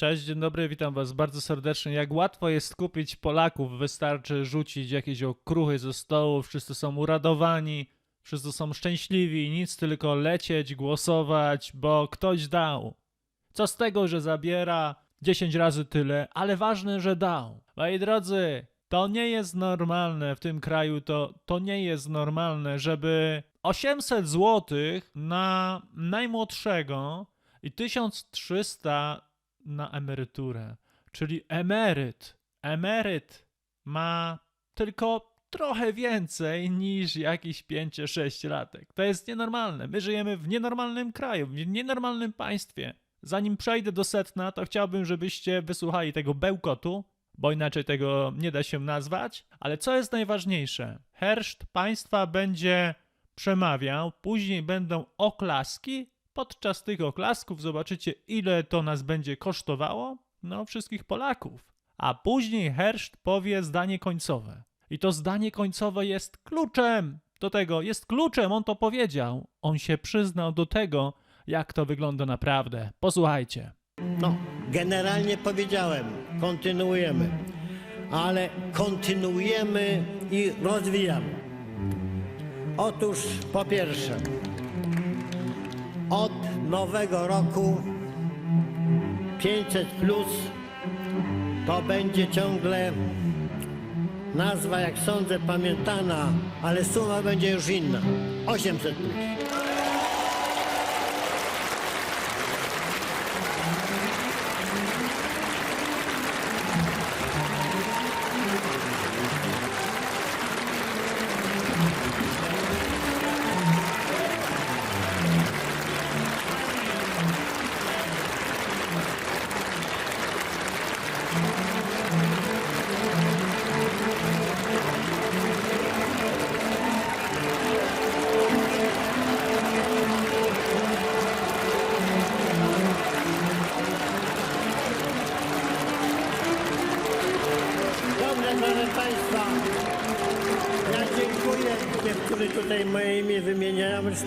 Cześć, dzień dobry, witam was bardzo serdecznie. Jak łatwo jest kupić Polaków, wystarczy rzucić jakieś okruchy ze stołu, wszyscy są uradowani, wszyscy są szczęśliwi, nic tylko lecieć, głosować, bo ktoś dał. Co z tego, że zabiera 10 razy tyle, ale ważne, że dał. Moi drodzy, to nie jest normalne w tym kraju, to, to nie jest normalne, żeby 800 zł na najmłodszego i 1300 na emeryturę. Czyli emeryt, emeryt ma tylko trochę więcej niż jakiś 5-6 latek. To jest nienormalne. My żyjemy w nienormalnym kraju, w nienormalnym państwie. Zanim przejdę do setna, to chciałbym, żebyście wysłuchali tego bełkotu, bo inaczej tego nie da się nazwać. Ale co jest najważniejsze? Herszt państwa będzie przemawiał, później będą oklaski. Podczas tych oklasków zobaczycie, ile to nas będzie kosztowało. No, wszystkich Polaków. A później Herszt powie zdanie końcowe. I to zdanie końcowe jest kluczem do tego, jest kluczem, on to powiedział. On się przyznał do tego, jak to wygląda naprawdę. Posłuchajcie. No, generalnie powiedziałem, kontynuujemy, ale kontynuujemy i rozwijamy. Otóż po pierwsze, od nowego roku 500 plus to będzie ciągle nazwa, jak sądzę, pamiętana, ale suma będzie już inna. 800 plus.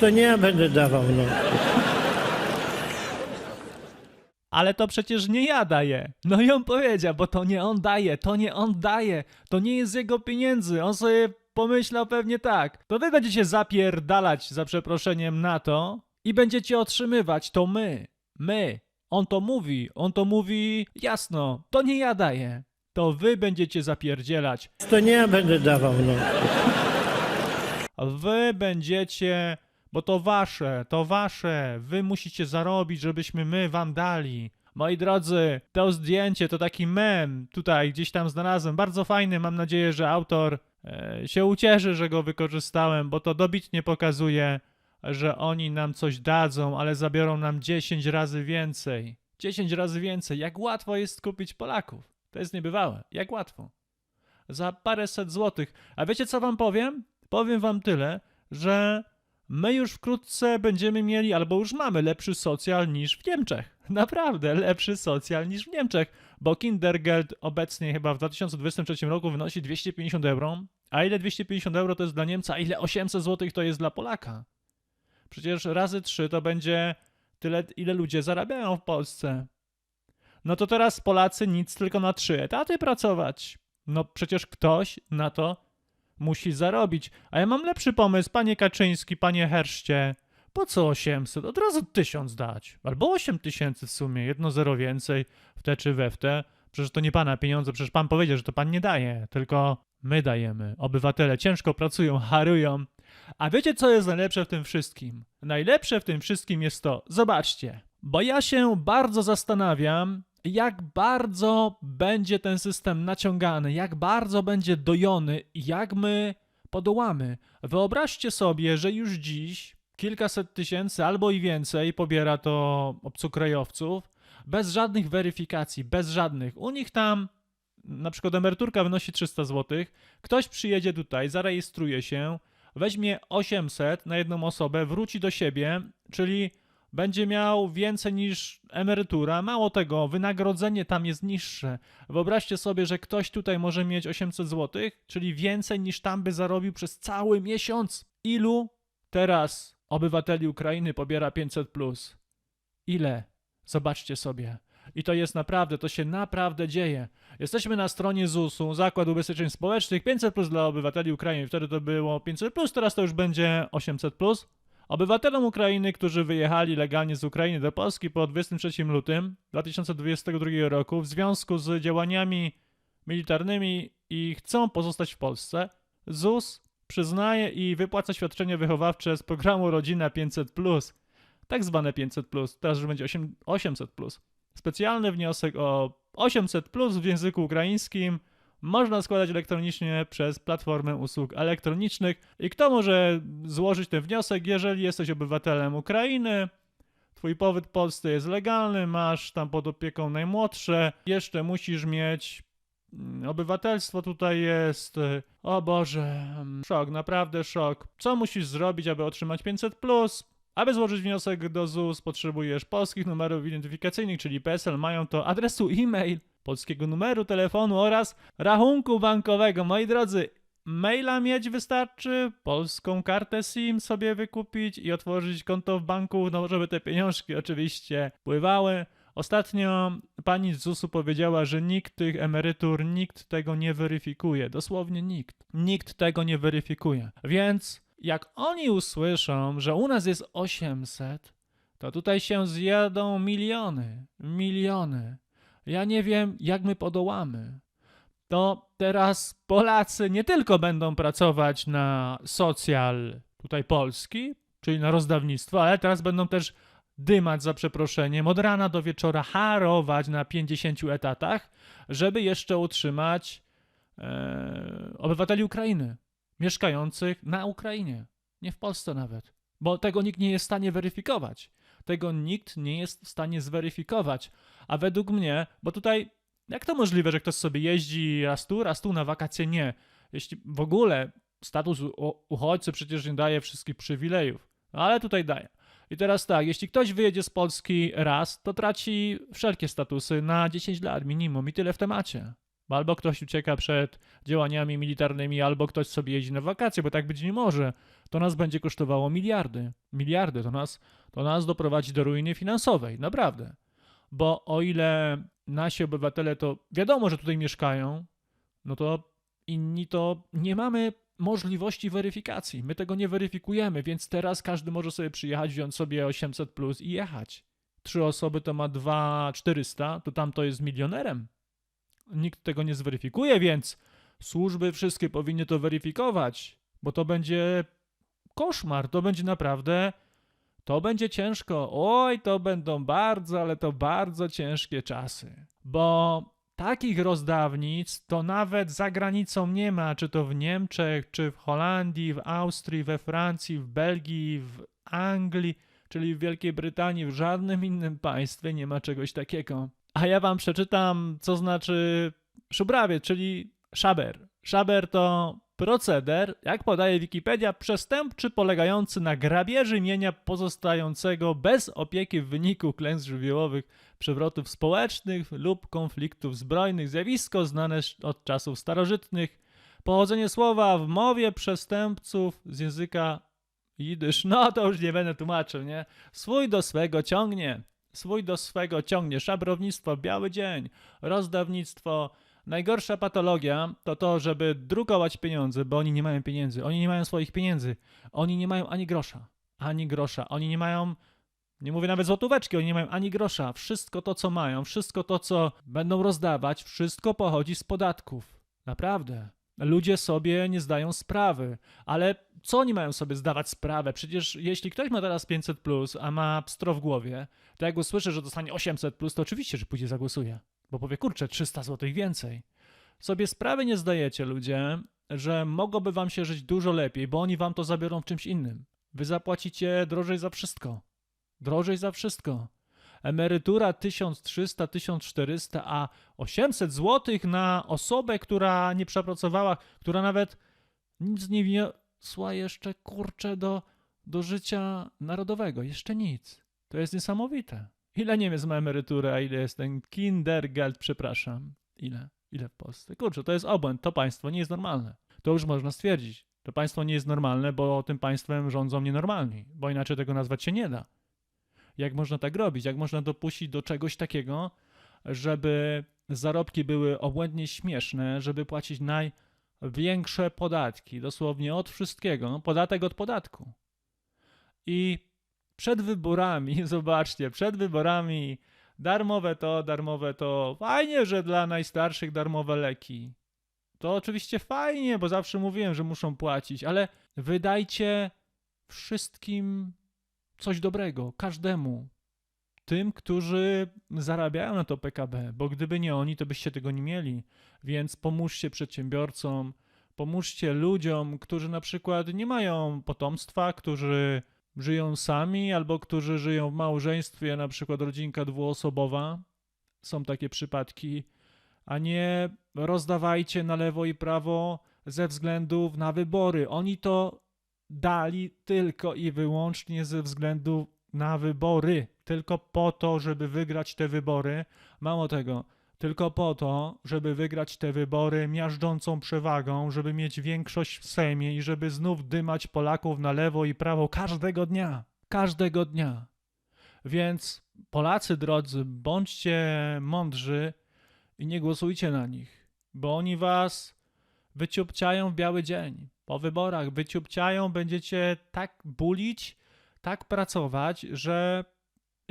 To nie ja będę dawał. No. Ale to przecież nie ja daję. No i on powiedział, bo to nie on daje, to nie on daje, to nie jest jego pieniędzy. On sobie pomyślał pewnie tak. To wy będziecie zapierdalać za przeproszeniem na to i będziecie otrzymywać. To my, my. On to mówi, on to mówi jasno. To nie ja daję. To wy będziecie zapierdzielać. To nie ja będę dawał. No. Wy będziecie, bo to wasze, to wasze. Wy musicie zarobić, żebyśmy my wam dali. Moi drodzy, to zdjęcie to taki mem tutaj gdzieś tam znalazłem. Bardzo fajny. Mam nadzieję, że autor e, się ucieszy, że go wykorzystałem, bo to dobitnie pokazuje, że oni nam coś dadzą, ale zabiorą nam 10 razy więcej. 10 razy więcej. Jak łatwo jest kupić Polaków. To jest niebywałe. Jak łatwo za paręset złotych. A wiecie co wam powiem? Powiem wam tyle, że my już wkrótce będziemy mieli, albo już mamy lepszy socjal niż w Niemczech. Naprawdę lepszy socjal niż w Niemczech, bo Kindergeld obecnie chyba w 2023 roku wynosi 250 euro. A ile 250 euro to jest dla Niemca, a ile 800 złotych to jest dla Polaka? Przecież razy 3 to będzie tyle, ile ludzie zarabiają w Polsce. No to teraz Polacy nic, tylko na trzy etaty pracować. No przecież ktoś na to musi zarobić. A ja mam lepszy pomysł, panie Kaczyński, panie Herszcie. Po co 800? Od razu 1000 dać. Albo 8000 w sumie, jedno zero więcej w te czy we w te. Przecież to nie pana pieniądze, przecież pan powiedział, że to pan nie daje, tylko my dajemy. Obywatele ciężko pracują, harują. A wiecie, co jest najlepsze w tym wszystkim? Najlepsze w tym wszystkim jest to, zobaczcie, bo ja się bardzo zastanawiam, jak bardzo będzie ten system naciągany, jak bardzo będzie dojony jak my podołamy. Wyobraźcie sobie, że już dziś kilkaset tysięcy albo i więcej pobiera to obcokrajowców bez żadnych weryfikacji, bez żadnych. U nich tam na przykład emeryturka wynosi 300 zł, ktoś przyjedzie tutaj, zarejestruje się, weźmie 800 na jedną osobę, wróci do siebie, czyli będzie miał więcej niż emerytura. Mało tego, wynagrodzenie tam jest niższe. Wyobraźcie sobie, że ktoś tutaj może mieć 800 zł, czyli więcej niż tam by zarobił przez cały miesiąc. Ilu teraz obywateli Ukrainy pobiera 500 plus? Ile? Zobaczcie sobie. I to jest naprawdę, to się naprawdę dzieje. Jesteśmy na stronie ZUS-u, Zakład Ubezpieczeń Społecznych, 500 plus dla obywateli Ukrainy. Wtedy to było 500 plus, teraz to już będzie 800 plus. Obywatelom Ukrainy, którzy wyjechali legalnie z Ukrainy do Polski po 23 lutym 2022 roku w związku z działaniami militarnymi i chcą pozostać w Polsce, ZUS przyznaje i wypłaca świadczenie wychowawcze z programu Rodzina 500+, tak zwane 500+, teraz już będzie 8, 800+. Specjalny wniosek o 800+, w języku ukraińskim można składać elektronicznie przez platformę usług elektronicznych. I kto może złożyć ten wniosek, jeżeli jesteś obywatelem Ukrainy, twój pobyt w Polsce jest legalny, masz tam pod opieką najmłodsze, jeszcze musisz mieć mm, obywatelstwo tutaj jest. y, O Boże, mm, szok, naprawdę szok. Co musisz zrobić, aby otrzymać 500 plus? Aby złożyć wniosek do ZUS, potrzebujesz polskich numerów identyfikacyjnych, czyli PESEL, mają to adresu e-mail, polskiego numeru telefonu oraz rachunku bankowego. Moi drodzy, maila mieć wystarczy, polską kartę SIM sobie wykupić i otworzyć konto w banku, no żeby te pieniążki oczywiście pływały. Ostatnio pani z ZUS-u powiedziała, że nikt tych emerytur, nikt tego nie weryfikuje. Dosłownie nikt. Nikt tego nie weryfikuje. Więc jak oni usłyszą, że u nas jest 800, to tutaj się zjadą miliony, miliony. Ja nie wiem, jak my podołamy. To teraz Polacy nie tylko będą pracować na socjal tutaj Polski, czyli na rozdawnictwo, ale teraz będą też dymać za przeproszeniem od rana do wieczora, harować na 50 etatach, żeby jeszcze utrzymać e, obywateli Ukrainy, mieszkających na Ukrainie, nie w Polsce nawet, bo tego nikt nie jest w stanie weryfikować. Tego nikt nie jest w stanie zweryfikować. A według mnie, bo tutaj, jak to możliwe, że ktoś sobie jeździ raz tu, raz tu na wakacje? Nie. Jeśli w ogóle status uchodźcy przecież nie daje wszystkich przywilejów, no ale tutaj daje. I teraz tak, jeśli ktoś wyjedzie z Polski raz, to traci wszelkie statusy na 10 lat minimum i tyle w temacie. Bo Albo ktoś ucieka przed działaniami militarnymi, albo ktoś sobie jeździ na wakacje, bo tak być nie może. To nas będzie kosztowało miliardy. Miliardy to nas, to nas doprowadzi do ruiny finansowej, naprawdę. Bo o ile nasi obywatele to wiadomo, że tutaj mieszkają, no to inni to nie mamy możliwości weryfikacji. My tego nie weryfikujemy, więc teraz każdy może sobie przyjechać, wziąć sobie 800 plus i jechać. Trzy osoby to ma 2400, to tam to jest milionerem. Nikt tego nie zweryfikuje, więc służby wszystkie powinny to weryfikować, bo to będzie koszmar, to będzie naprawdę, to będzie ciężko. Oj, to będą bardzo, ale to bardzo ciężkie czasy, bo takich rozdawnic to nawet za granicą nie ma, czy to w Niemczech, czy w Holandii, w Austrii, we Francji, w Belgii, w Anglii, czyli w Wielkiej Brytanii, w żadnym innym państwie nie ma czegoś takiego. A ja wam przeczytam, co znaczy szubrawiec, czyli szaber. Szaber to proceder, jak podaje Wikipedia, przestępczy polegający na grabieży mienia pozostającego bez opieki w wyniku klęsk żywiołowych, przewrotów społecznych lub konfliktów zbrojnych. Zjawisko znane od czasów starożytnych. Pochodzenie słowa w mowie przestępców z języka jidysz. No to już nie będę tłumaczył, nie? Swój do swego ciągnie. Swój do swego ciągnie. Szabrownictwo, biały dzień, rozdawnictwo. Najgorsza patologia to to, żeby drukować pieniądze, bo oni nie mają pieniędzy. Oni nie mają swoich pieniędzy. Oni nie mają ani grosza. Ani grosza. Oni nie mają, nie mówię nawet złotóweczki, oni nie mają ani grosza. Wszystko to, co mają, wszystko to, co będą rozdawać, wszystko pochodzi z podatków. Naprawdę. Ludzie sobie nie zdają sprawy. Ale co oni mają sobie zdawać sprawę? Przecież jeśli ktoś ma teraz 500, plus, a ma pstro w głowie, to jak usłyszy, że dostanie 800, plus, to oczywiście, że pójdzie zagłosuje. Bo powie, kurczę, 300 zł więcej. Sobie sprawy nie zdajecie, ludzie, że mogłoby wam się żyć dużo lepiej, bo oni wam to zabiorą w czymś innym. Wy zapłacicie drożej za wszystko. Drożej za wszystko. Emerytura 1300, 1400, a 800 zł na osobę, która nie przepracowała, która nawet nic nie wniosła jeszcze, kurczę, do, do życia narodowego. Jeszcze nic. To jest niesamowite. Ile Niemiec ma emeryturę, a ile jest ten Kindergeld, przepraszam. Ile? Ile w Polsce? Kurczę, to jest obłęd. To państwo nie jest normalne. To już można stwierdzić. To państwo nie jest normalne, bo tym państwem rządzą nienormalni, bo inaczej tego nazwać się nie da. Jak można tak robić? Jak można dopuścić do czegoś takiego, żeby zarobki były obłędnie śmieszne, żeby płacić największe podatki, dosłownie od wszystkiego, no, podatek od podatku. I przed wyborami, zobaczcie, przed wyborami darmowe to, darmowe to, fajnie, że dla najstarszych darmowe leki. To oczywiście fajnie, bo zawsze mówiłem, że muszą płacić, ale wydajcie wszystkim coś dobrego, każdemu. Tym, którzy zarabiają na to PKB, bo gdyby nie oni, to byście tego nie mieli. Więc pomóżcie przedsiębiorcom, pomóżcie ludziom, którzy na przykład nie mają potomstwa, którzy żyją sami albo którzy żyją w małżeństwie, na przykład rodzinka dwuosobowa. Są takie przypadki, a nie rozdawajcie na lewo i prawo ze względów na wybory. Oni to dali tylko i wyłącznie ze względu na wybory. Tylko po to, żeby wygrać te wybory. Mało tego, tylko po to, żeby wygrać te wybory miażdżącą przewagą, żeby mieć większość w Sejmie i żeby znów dymać Polaków na lewo i prawo każdego dnia. Każdego dnia. Więc Polacy drodzy, bądźcie mądrzy i nie głosujcie na nich, bo oni was wyciupciają w biały dzień. Po wyborach wyciupciają, będziecie tak bulić, tak pracować, że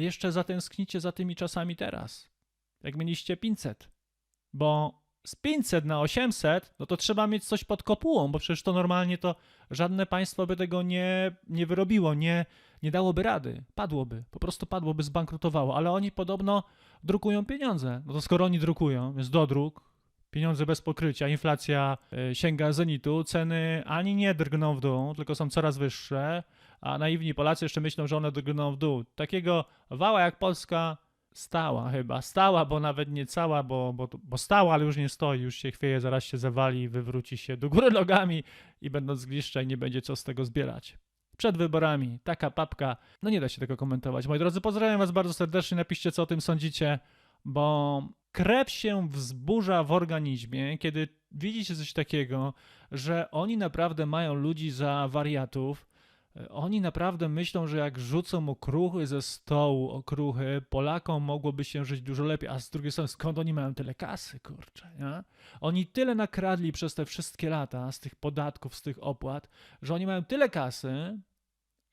jeszcze zatęsknicie za tymi czasami teraz. Jak mieliście 500. Bo z 500 na 800, no to trzeba mieć coś pod kopułą, bo przecież to normalnie to żadne państwo by tego nie, nie wyrobiło, nie, nie dałoby rady. Padłoby, po prostu padłoby, zbankrutowało. Ale oni podobno drukują pieniądze. No to skoro oni drukują, jest dodruk, pieniądze bez pokrycia, inflacja y, sięga zenitu, ceny ani nie drgną w dół, tylko są coraz wyższe, a naiwni Polacy jeszcze myślą, że one drgną w dół. Takiego wała jak Polska stała chyba, stała, bo nawet nie cała, bo, bo, bo stała, ale już nie stoi, już się chwieje, zaraz się zawali, wywróci się do góry nogami i będąc i nie będzie co z tego zbierać. Przed wyborami, taka papka, no nie da się tego komentować. Moi drodzy, pozdrawiam was bardzo serdecznie, napiszcie co o tym sądzicie, bo krew się wzburza w organizmie, kiedy widzicie coś takiego, że oni naprawdę mają ludzi za wariatów, oni naprawdę myślą, że jak rzucą okruchy ze stołu, okruchy, Polakom mogłoby się żyć dużo lepiej. A z drugiej strony, skąd oni mają tyle kasy, kurczę, nie? Oni tyle nakradli przez te wszystkie lata z tych podatków, z tych opłat, że oni mają tyle kasy,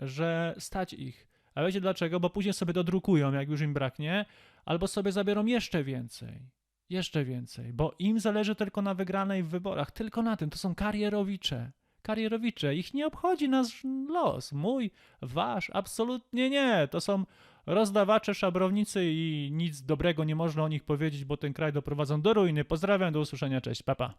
że stać ich. A wiecie dlaczego? Bo później sobie dodrukują, jak już im braknie, albo sobie zabiorą jeszcze więcej. Jeszcze więcej, bo im zależy tylko na wygranej w wyborach, tylko na tym. To są karierowicze karierowicze. Ich nie obchodzi nasz los. Mój, wasz, absolutnie nie. To są rozdawacze, szabrownicy i nic dobrego nie można o nich powiedzieć, bo ten kraj doprowadzą do ruiny. Pozdrawiam, do usłyszenia, cześć, papa.